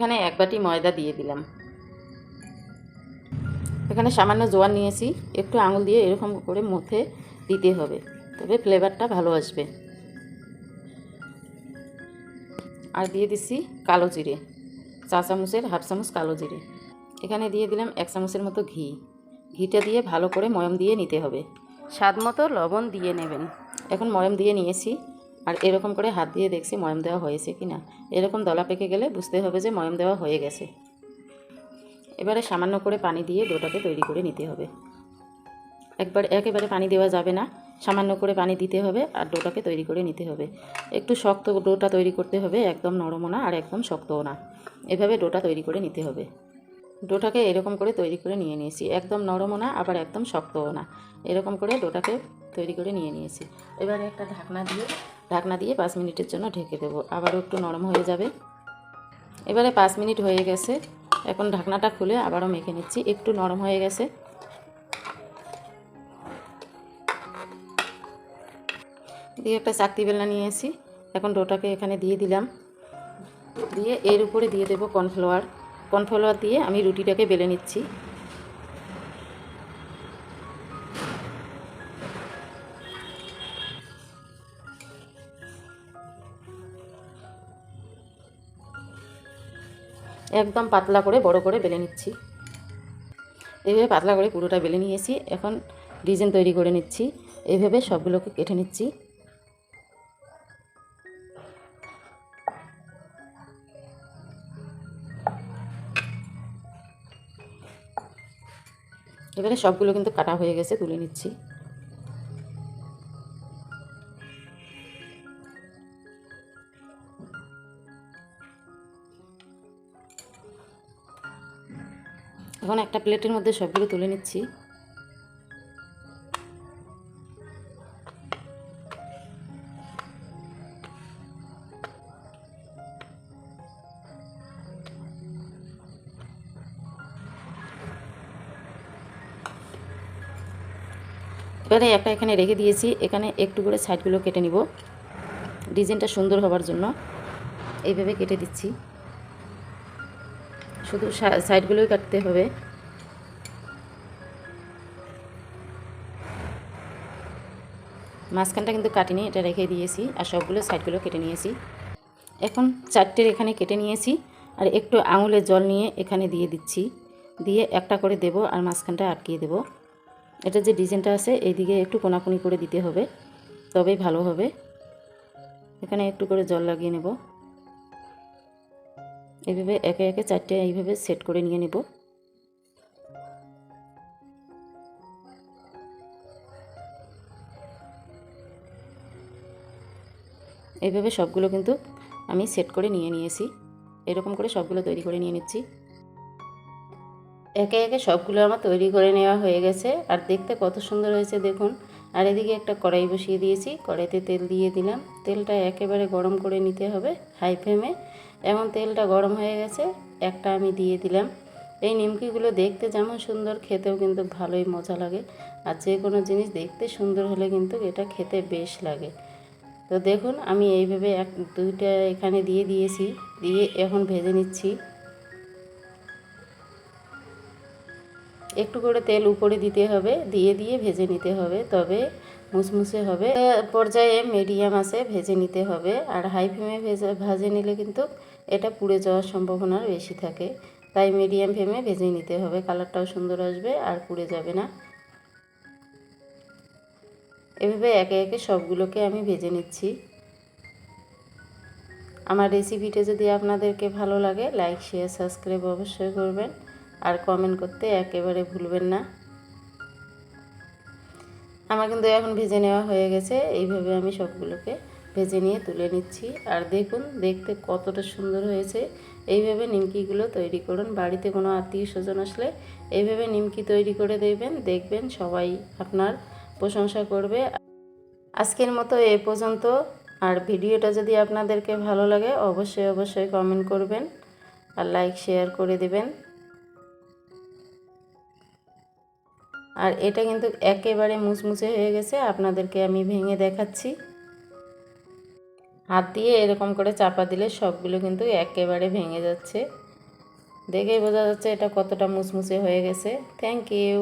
এখানে এক বাটি ময়দা দিয়ে দিলাম। এখানে সামান্য জোয়ান নিয়েছি, একটু আঙুল দিয়ে এরকম করে মধ্যে দিতে হবে, তবে ফ্লেভারটা ভালো আসবে। আর দিয়ে দিচ্ছি কালো জিরে, চা চামচের হাফ চামচ কালো জিরে। এখানে দিয়ে দিলাম এক চামচের মতো ঘি। ঘিটা দিয়ে ভালো করে ময়ম দিয়ে নিতে হবে। স্বাদ মতো লবণ দিয়ে নেবেন। এখন ময়ম দিয়ে নিয়েছি। আর এরকম করে হাত দিয়ে দেখছি ময়ম দেওয়া হয়েছে কি না। এরকম দলা পেকে গেলে বুঝতে হবে যে ময়ম দেওয়া হয়ে গেছে। এবারে সামান্য করে পানি দিয়ে ডোটাকে তৈরি করে নিতে হবে। একবার একেবারে পানি দেওয়া যাবে না, সামান্য করে পানি দিতে হবে আর ডোটাকে তৈরি করে নিতে হবে। একটু শক্ত ডোটা তৈরি করতে হবে, একদম নরমও না আর একদম শক্তও না। এভাবে ডোটা তৈরি করে নিতে হবে। ডোটাকে এরকম করে তৈরি করে নিয়ে নিয়েছি, একদম নরমও না আবার একদম শক্তও না। এরকম করে ডোটাকে তৈরি করে নিয়ে নিয়েছি। এবারে একটা ঢাকনা দিয়ে ঢাকনা দিয়ে পাঁচ মিনিটের জন্য ঢেকে দেবো। আবারও একটু নরম হয়ে যাবে। এবারে পাঁচ মিনিট হয়ে গেছে। এখন ঢাকনাটা খুলে আবারও মেখে নিচ্ছি। একটু নরম হয়ে গেছে। দিয়ে একটা চাকতি বেলনা নিয়ে এসি এখন ডোটাকে এখানে দিয়ে দিলাম। দিয়ে এর উপরে দিয়ে দেবো কর্নফ্লাওয়ার। কর্নফ্লাওয়ার দিয়ে আমি রুটিটাকে বেলে নিচ্ছি। একদম পাতলা করে, বড় করে বেলে নিচ্ছি। এইভাবে পাতলা করে পুরোটা বেলে নিয়েছি। এখন ডিজাইন তৈরি করে নিচ্ছি। এইভাবে সবগুলোকে কেটে নিচ্ছি। এবারে সবগুলো কিন্তু কাটা হয়ে গেছে, তুলে নিচ্ছি। এখন একটা প্লেটের মধ্যে সবগুলো তুলে নিচ্ছি। এবারে একটা এখানে রেখে দিয়েছি। এখানে একটু করে সাইডগুলো কেটে নিব। ডিজাইনটা সুন্দর হবার জন্য। এইভাবে কেটে দিচ্ছি। শুধু সাইডগুলোই কাটতে হবে। মাঝখানটা কিন্তু কাটিনি, এটা রেখে দিয়েছি আর সবগুলো সাইডগুলো কেটে নিয়েছি। এখন চারটের এখানে কেটে নিয়েছি আর একটু আঙুলের জল নিয়ে এখানে দিয়ে দিচ্ছি। দিয়ে একটা করে দেব আর মাঝখানটা আটকিয়ে দেব। এটা যে ডিজাইনটা আছে, এইদিকে একটু কোনাকুনি করে দিতে হবে, তবেই ভালো হবে। এখানে একটু করে জল লাগিয়ে নেব। এইভাবে একে একে চারটে এইভাবে সেট করে নিয়ে নেব। এইভাবে সবগুলো কিন্তু আমি সেট করে নিয়ে নিয়েছি। এরকম করে সবগুলো তৈরি করে নিয়ে নিচ্ছি। একে একে সবগুলো আমার তৈরি করে নেওয়া হয়ে গেছে। আর দেখতে কত সুন্দর হয়েছে দেখুন। আর এদিকে একটা কড়াই বসিয়ে দিয়েছি। কড়াইতে তেল দিয়ে দিলাম। তেলটা একেবারে গরম করে নিতে হবে হাই ফ্লেমে। এমন তেলটা গরম হয়ে গেছে, একটা আমি দিয়ে দিলাম। এই নিমকিগুলো দেখতে যেমন সুন্দর, খেতেও কিন্তু ভালোই মজা লাগে। আর যে কোনো জিনিস দেখতে সুন্দর হলে কিন্তু এটা খেতে বেশ লাগে। তো দেখুন, আমি এইভাবে এক, দুইটা এখানে দিয়ে দিয়েছি, দিয়ে এখন ভেজে নিচ্ছি। একটু করে তেল উপরে দিতে হবে, দিয়ে দিয়ে ভেজে নিতে হবে, তবে মুসমুসে হবে। পর্যায়ে মিডিয়াম আছে, ভেজে নিতে হবে। আর হাই ফ্লেমে ভেজে, ভাজে নিলে কিন্তু এটা পুড়ে যাওয়ার সম্ভাবনা বেশি থাকে। তাই মিডিয়াম ফ্লেমে ভেজে নিতে হবে। কালারটাও সুন্দর আসবে আর পুড়ে যাবে না। এভাবে একে একে সবগুলোকে আমি ভেজে নিচ্ছি। আমার রেসিপিটা যদি আপনাদেরকে ভালো লাগে লাইক শেয়ার সাবস্ক্রাইব অবশ্যই করবেন। আর কমেন্ট করতে একেবারে ভুলবেন না। আমার কিন্তু এখন ভেজে নেওয়া হয়ে গেছে। এইভাবে আমি সবগুলোকে ভেজে নিয়ে তুলে নিচ্ছি। আর দেখুন, দেখতে কতটা সুন্দর হয়েছে। এইভাবে নিমকিগুলো তৈরি করুন। বাড়িতে কোনো আত্মীয় স্বজন আসলে এইভাবে নিমকি তৈরি করে দেবেন। দেখবেন সবাই আপনার প্রশংসা করবে। আজকের মতো এ পর্যন্ত। আর ভিডিওটা যদি আপনাদেরকে ভালো লাগে, অবশ্যই অবশ্যই কমেন্ট করবেন আর লাইক শেয়ার করে দেবেন। আর এটা কিন্তু একেবারে মুচমুচে হয়ে গেছে। আপনাদেরকে আমি ভেঙে দেখাচ্ছি। হাত দিয়ে এরকম করে চাপা দিলে সবগুলো কিন্তু একেবারে ভেঙে যাচ্ছে। দেখেই বোঝা যাচ্ছে এটা কতটা মুচমুচে হয়ে গেছে। Thank you